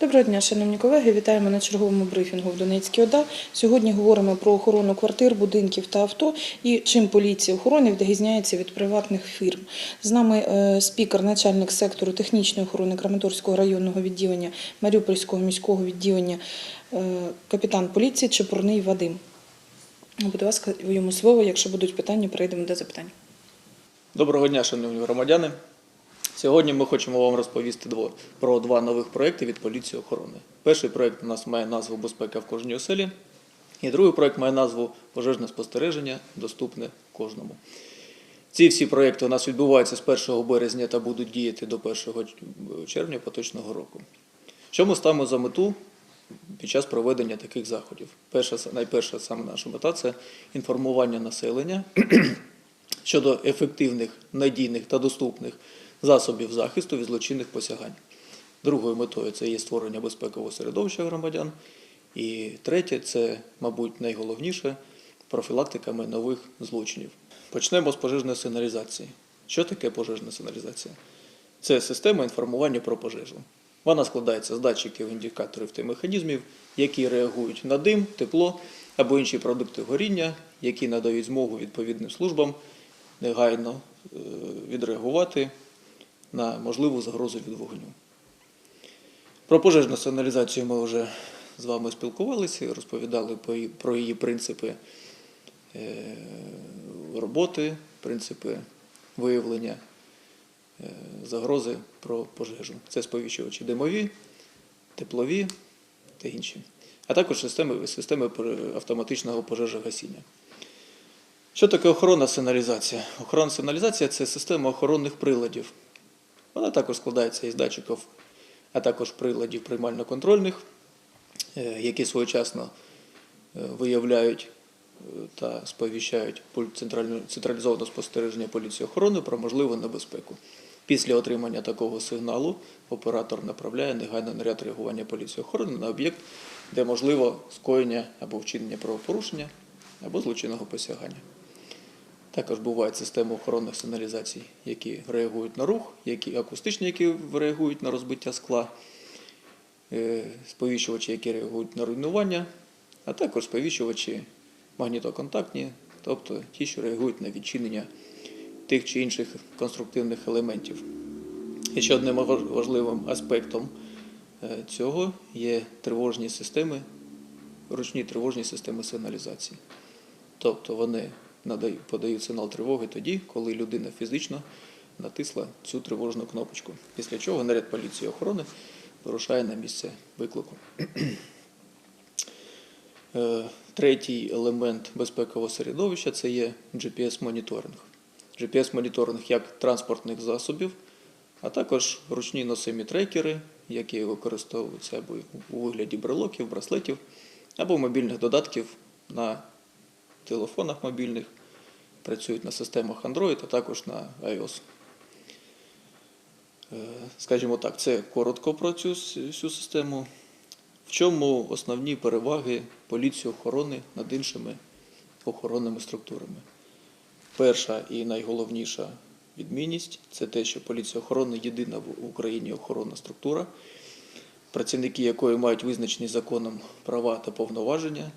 Доброго дня, шановні колеги. Вітаємо на черговому брифінгу в Донецькій ОДА. Сьогодні говоримо про охорону квартир, будинків та авто і чим поліція охорони відрізняється від приватних фірм. З нами е, спікер, начальник сектору технічної охорони Краматорського районного відділення Маріупольського міського відділення, е, капітан поліції Чепурний Вадим. Будь ласка, йому слово. Якщо будуть питання, перейдемо до запитань. Доброго дня, шановні громадяни. Сьогодні ми хочемо вам розповісти про два нових проекти від поліції охорони. Перший проект у нас має назву Безпека в кожній оселі, і другий проект має назву Пожежне спостереження, доступне кожному. Ці всі проекти у нас відбуваються з 1 березня та будуть діяти до 1 червня поточного року. Що ми ставимо за мету під час проведення таких заходів? Перша, найперша саме наша мета це інформування населення щодо ефективних, надійних та доступних засобів захисту від злочинних посягань. Другою метою це є створення безпекового середовища громадян. І третє це, мабуть, найголовніше профілактика нових злочинів. Почнемо з пожежної сигналізації. Що таке пожежна сигналізація? Це система інформування про пожежу. Вона складається з датчиків, індикаторів та механізмів, які реагують на дим, тепло або інші продукти горіння, які надають змогу відповідним службам негайно е, відреагувати на можливу загрозу від вогню. Про пожежну сигналізацію ми вже з вами спілкувалися розповідали про її принципи е, роботи, принципи виявлення е, загрози про пожежу. Це сповіщувачі димові, теплові та інші, а також системи, системи автоматичного пожежогасіння. Що таке охоронна сигналізація? Охоронна сигналізація це система охоронних приладів. Вона також складається із датчиків, а також приладів приймально-контрольних, е, які своєчасно е, виявляють е, та сповіщають централізоване спостереження поліції охорони про можливу небезпеку. Після отримання такого сигналу оператор направляє негайно наряд реагування поліції охорони на об'єкт, де можливо скоєння або вчинення правопорушення або злочинного посягання. Також бувають системи охоронних сигналізацій, які реагують на рух, які акустичні, які реагують на розбиття скла, е, сповіщувачі, які реагують на руйнування, а також сповіщувачі магнітоконтактні, тобто ті, що реагують на відчинення тих чи інших конструктивних елементів. І ще одним важливим аспектом е, цього є тривожні системи, ручні тривожні системи сигналізації. Тобто вони подають сигнал тривоги тоді, коли людина фізично натисла цю тривожну кнопочку. Після чого наряд поліції охорони вирушає на місце виклику. Е, Третій елемент безпекового середовища це є GPS-моніторинг. GPS-моніторинг як транспортних засобів, а також ручні носимі трекери, які використовуються або у вигляді брелоків, браслетів, або мобільних додатків на телефонах мобільних, працюють на системах Android, а також на iOS. Е, Скажімо так, це коротко про цю всю систему. В чому основні переваги поліції охорони над іншими охоронними структурами? Перша і найголовніша відмінність це те, що поліція охорони єдина в Україні охоронна структура, працівники якої мають визначені законом права та повноваження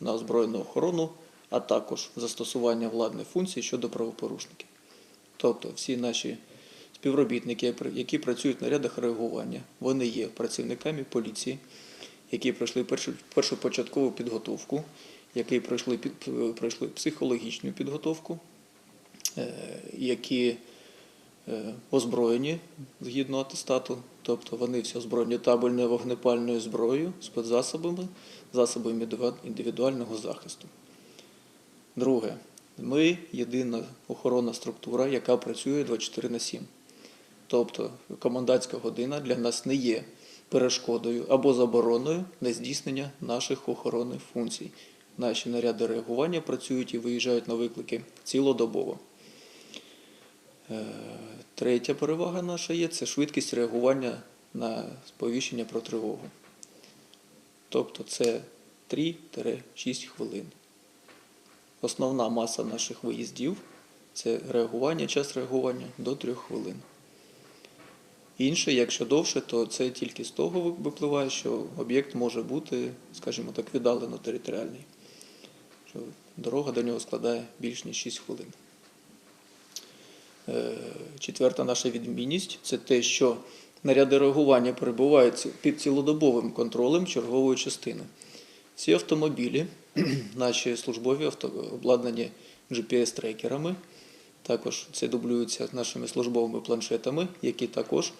на озброєну охорону, а також застосування владних функцій щодо правопорушників. Тобто всі наші співробітники, які працюють на рядах реагування, вони є працівниками поліції, які пройшли першу підготовку, які пройшли, під, пройшли психологічну підготовку, е, які е, озброєні згідно атестату, тобто вони всі озброєні табельною вогнепальною зброєю, спецзасобами, засобами індивідуального захисту. Друге, ми єдина охоронна структура, яка працює 24 на 7. Тобто комендантська година для нас не є перешкодою або забороною на здійснення наших охоронних функцій. Наші наряди реагування працюють і виїжджають на виклики цілодобово. Е, Третя перевага наша є це швидкість реагування на сповіщення про тривогу. Тобто це 3-6 хвилин. Основна маса наших виїздів це реагування, час реагування до 3 хвилин. Інше, якщо довше, то це тільки з того випливає, що об'єкт може бути, скажімо так, віддалено територіальний. Що дорога до нього складає більш ніж 6 хвилин. Е, Четверта наша відмінність це те, що наряди реагування перебувають під цілодобовим контролем чергової частини. Ці автомобілі, наші службові авто, обладнані GPS-трекерами, також це дублюється нашими службовими планшетами, які також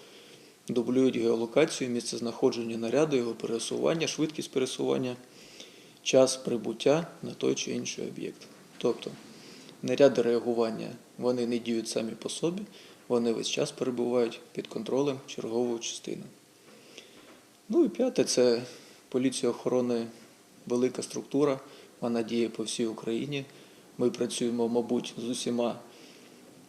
дублюють геолокацію, місце знаходження наряду, його пересування, швидкість пересування, час прибуття на той чи інший об'єкт. Тобто наряди реагування вони не діють самі по собі, вони весь час перебувають під контролем чергової частини. Ну і п'яте це поліція охорони велика структура, вона діє по всій Україні. Ми працюємо, мабуть, з усіма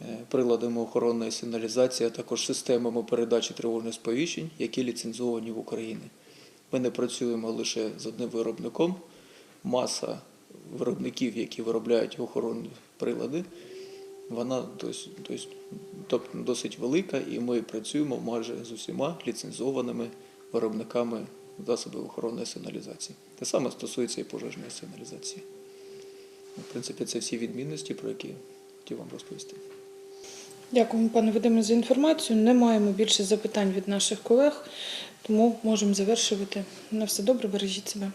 е, приладами охоронної сигналізації, а також системами передачі тривожних сповіщень, які ліцензовані в Україні. Ми не працюємо лише з одним виробником. Маса виробників, які виробляють охоронні прилади, вона тобто, досить велика, і ми працюємо майже з усіма ліцензованими виробниками засобів охоронної сигналізації. Те саме стосується і пожежної сигналізації. В принципі, це всі відмінності, про які хотів вам розповісти. Дякуємо, пане Вадиме, за інформацію. Не маємо більше запитань від наших колег, тому можемо завершувати. На все добре, бережіть себе.